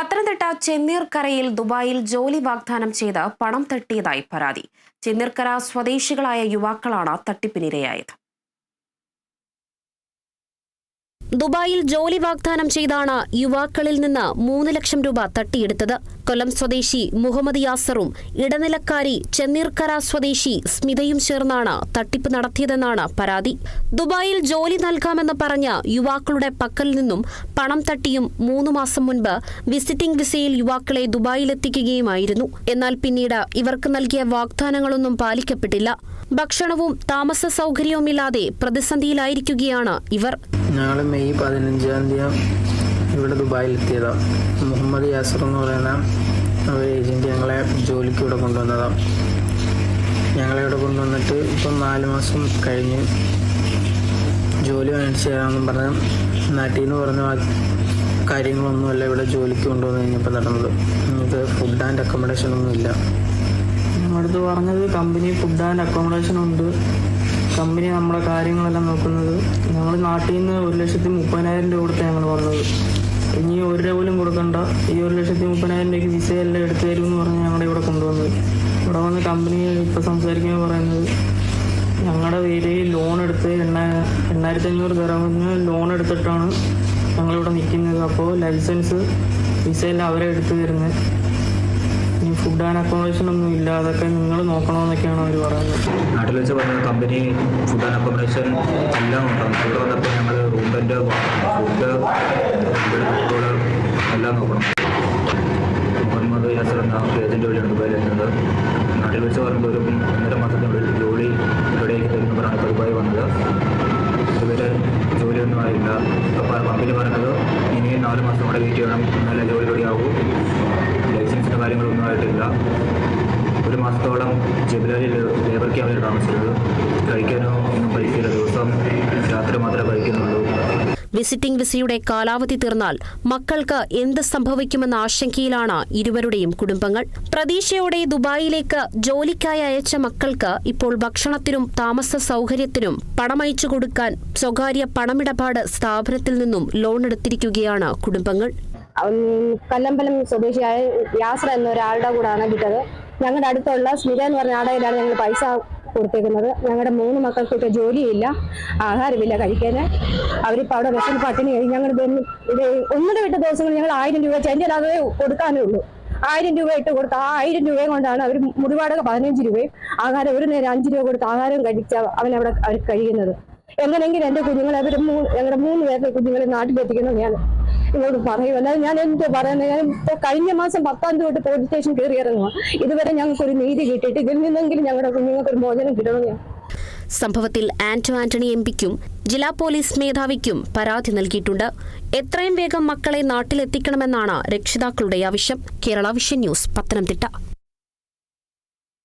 പത്തനംതിട്ട ചെന്നീർക്കരയിൽ ദുബായിൽ ജോലി വാഗ്ദാനം ചെയ്ത് പണം തട്ടിയതായി പരാതി. ചെന്നീർക്കര സ്വദേശികളായ യുവാക്കളാണ് തട്ടിപ്പിനിരയായത്. ദുബായിൽ ജോലി വാഗ്ദാനം ചെയ്താണ് യുവാക്കളിൽ നിന്ന് മൂന്ന് ലക്ഷം രൂപ തട്ടിയെടുത്തത്. കൊല്ലം സ്വദേശി മുഹമ്മദ് യാസറും ഇടനിലക്കാരി ചെന്നീർക്കര സ്വദേശി സ്മിതയും ചേർന്നാണ് തട്ടിപ്പ് നടത്തിയതെന്നാണ് പരാതി. ദുബായിൽ ജോലി നൽകാമെന്ന് പറഞ്ഞ യുവാക്കളുടെ പക്കൽ നിന്നും പണം തട്ടിയും മൂന്ന് മാസം മുൻപ് വിസിറ്റിംഗ് വിസയിൽ യുവാക്കളെ ദുബായിലെത്തിക്കുകയുമായിരുന്നു. എന്നാൽ പിന്നീട് ഇവർക്ക് നൽകിയ വാഗ്ദാനങ്ങളൊന്നും പാലിക്കപ്പെട്ടില്ല. ഭക്ഷണവും താമസ സൗകര്യവുമില്ലാതെ പ്രതിസന്ധിയിലായിരിക്കുകയാണ് ഇവർ. ഞങ്ങൾ മെയ് പതിനഞ്ചാം തീയതി ഇവിടെ ദുബായിൽ എത്തിയതാണ് മുഹമ്മദ് യാസർ എന്ന് പറയുന്ന ഒരു ഏജന്റ് ഞങ്ങളെ ജോലിക്ക് ഇവിടെ കൊണ്ടുവന്നതാണ് ഞങ്ങളെ ഇവിടെ കൊണ്ടുവന്നിട്ട് ഇപ്പം നാല് മാസം കഴിഞ്ഞ് ജോലി മേടിച്ച് തരാമെന്നും പറഞ്ഞ് നാട്ടിൽ നിന്ന് പറഞ്ഞ കാര്യങ്ങളൊന്നുമല്ല ഇവിടെ ജോലിക്ക് കൊണ്ടുവന്ന് കഴിഞ്ഞപ്പോൾ നടന്നത്. നിങ്ങൾക്ക് ഫുഡ് ആൻഡ് അക്കോമഡേഷൻ ഒന്നും ഇല്ല അടുത്ത് പറഞ്ഞത് കമ്പനി ഫുഡ് ആൻഡ് അക്കോമഡേഷൻ ഉണ്ട്. കമ്പനി നമ്മുടെ കാര്യങ്ങളെല്ലാം നോക്കുന്നത്. ഞങ്ങൾ നാട്ടിൽ നിന്ന് ഒരു ലക്ഷത്തി മുപ്പതിനായിരം രൂപ കൊടുത്താണ് ഞങ്ങൾ വന്നത് ഇനി ഒരു രൂപ പോലും കൊടുക്കണ്ട. ഈ ഒരു ലക്ഷത്തി മുപ്പതിനായിരം രൂപയ്ക്ക് വിസയെല്ലാം എടുത്തു തരും എന്ന് പറഞ്ഞ് ഞങ്ങളുടെ ഇവിടെ കൊണ്ടുവന്നത് ഇവിടെ വന്ന് കമ്പനി ഇപ്പോൾ സംസാരിക്കുമ്പോൾ പറയുന്നത് ഞങ്ങളുടെ പേരിൽ ലോൺ എടുത്ത് എണ്ണ എണ്ണായിരത്തി അഞ്ഞൂറ് തരാമെന്ന് ലോൺ എടുത്തിട്ടാണ് ഞങ്ങളിവിടെ നിൽക്കുന്നത് അപ്പോൾ ലൈസൻസ് വിസയെല്ലാം അവരെ എടുത്തു തരുന്നത് ഇനി ഫുഡ് ആൻഡ് അക്കോമഡേഷൻ ഒന്നും ഇല്ല. അതൊക്കെ നിങ്ങൾ നോക്കണമെന്നൊക്കെയാണ് അവർ പറയുന്നത്. നാട്ടിൽ വെച്ച് പറഞ്ഞ കമ്പനി ഫുഡ് ആൻഡ് അക്കോമഡേഷൻ എല്ലാം നോക്കണം ഇവിടെ വന്നപ്പോൾ ഞങ്ങൾ റൂം റെന്റ് ഫുഡ് എല്ലാം നോക്കണം. മുഹമ്മദ് യാസർ എന്ന ഏജന്റ് വഴിയാണ് ദുബായിൽ എത്തുന്നത് നാട്ടിൽ വെച്ച് പറയുമ്പോൾ ഒരു ഒന്നര മാസത്തിനുള്ളിൽ ജോലി ഇവിടേക്ക് തരുന്നവരാണ് ദുബായി വന്നത്. ഇതുവരെ ജോലിയൊന്നും ആയില്ല. അപ്പോൾ കമ്പനി പറഞ്ഞത് ഇനിയും നാല് മാസം കൂടെ വെയിറ്റ് ചെയ്യണം. എന്നാലേ ജോലി റെഡിയാവൂ ഒരു മാസത്തോളം ജബിലാലിൽ ലേബർ ക്യാമ്പിൽ താമസിച്ചത് കഴിക്കാനോ ഒന്നും പൈസയില്ല ദിവസം രാത്രി മാത്രമേ കഴിക്കുന്നുള്ളൂ. വിസിറ്റിംഗ് വിസയുടെ കാലാവധി തീർന്നാൽ മക്കൾക്ക് എന്ത് സംഭവിക്കുമെന്ന ആശങ്കയിലാണ് ഇരുവരുടെയും കുടുംബങ്ങൾ. പ്രതീക്ഷയോടെ ദുബായിലേക്ക് ജോലിക്കായി അയച്ച മക്കൾക്ക് ഇപ്പോൾ ഭക്ഷണത്തിനും താമസ സൗകര്യത്തിനും പണമയച്ചു കൊടുക്കാൻ സ്വകാര്യ പണമിടപാട് സ്ഥാപനത്തിൽ നിന്നും ലോൺ എടുത്തിരിക്കുകയാണ് കുടുംബങ്ങൾ. കല്ലമ്പലം സ്വദേശിയായ യാസ്ര എന്ന ഒരാളുടെ കൂടാണ് കിട്ടത് ഞങ്ങളുടെ അടുത്തുള്ള സ്മിത എന്ന് പറഞ്ഞ ആടയിലാണ് ഞങ്ങൾ പൈസ കൊടുത്തേക്കുന്നത്. ഞങ്ങളുടെ മൂന്ന് മക്കൾക്കൊക്കെ ജോലിയില്ല ആഹാരമില്ല കഴിക്കാൻ അവരിപ്പോൾ അവിടെ വിശന്ന് പട്ടിണി കഴിഞ്ഞ് ഞങ്ങൾ ഇത് ഒന്നര വിട്ട ദിവസങ്ങൾ ഞങ്ങൾ ആയിരം രൂപ അതേ കൊടുക്കാനേ ഉള്ളൂ. ആയിരം രൂപ ഇട്ട് കൊടുത്ത് ആ ആയിരം രൂപയും കൊണ്ടാണ് അവർ മുറിവാടക പതിനഞ്ച് രൂപയും ആഹാരം ഒരു നേരം അഞ്ച് രൂപ കൊടുത്ത് ആഹാരം കഴിച്ച അവൻ അവിടെ അവർ കഴിയുന്നത്. എങ്ങനെയെങ്കിലും എന്റെ കുഞ്ഞുങ്ങളെ അവർ മൂന്ന് ഞങ്ങളുടെ മൂന്ന് പേരുടെ കുഞ്ഞുങ്ങളെ നാട്ടിലെത്തിക്കണം ഞാൻ ഇങ്ങോട്ട് പറയും. അല്ലാതെ ഞാൻ എന്ത് പറയുന്നത് ഞാൻ ഇപ്പൊ കഴിഞ്ഞ മാസം പത്താം തീയതി തൊട്ട് പോലീസ് സ്റ്റേഷൻ കയറി ഇറങ്ങുക ഇതുവരെ ഞങ്ങൾക്ക് ഒരു നീതി കിട്ടിയിട്ട് ഇതിൽ നിന്നെങ്കിലും ഞങ്ങളുടെ കുഞ്ഞുങ്ങൾക്ക് ഒരു മോചനം കിട്ടണം സംഭവത്തിൽ ആന്റോ ആന്റണി എം പിക്കും ജില്ലാ പോലീസ് മേധാവിക്കും പരാതി നൽകിയിട്ടുണ്ട്. എത്രയും വേഗം മക്കളെ നാട്ടിലെത്തിക്കണമെന്നാണ് രക്ഷിതാക്കളുടെ ആവശ്യം. Kerala vision news Pathanamthitta.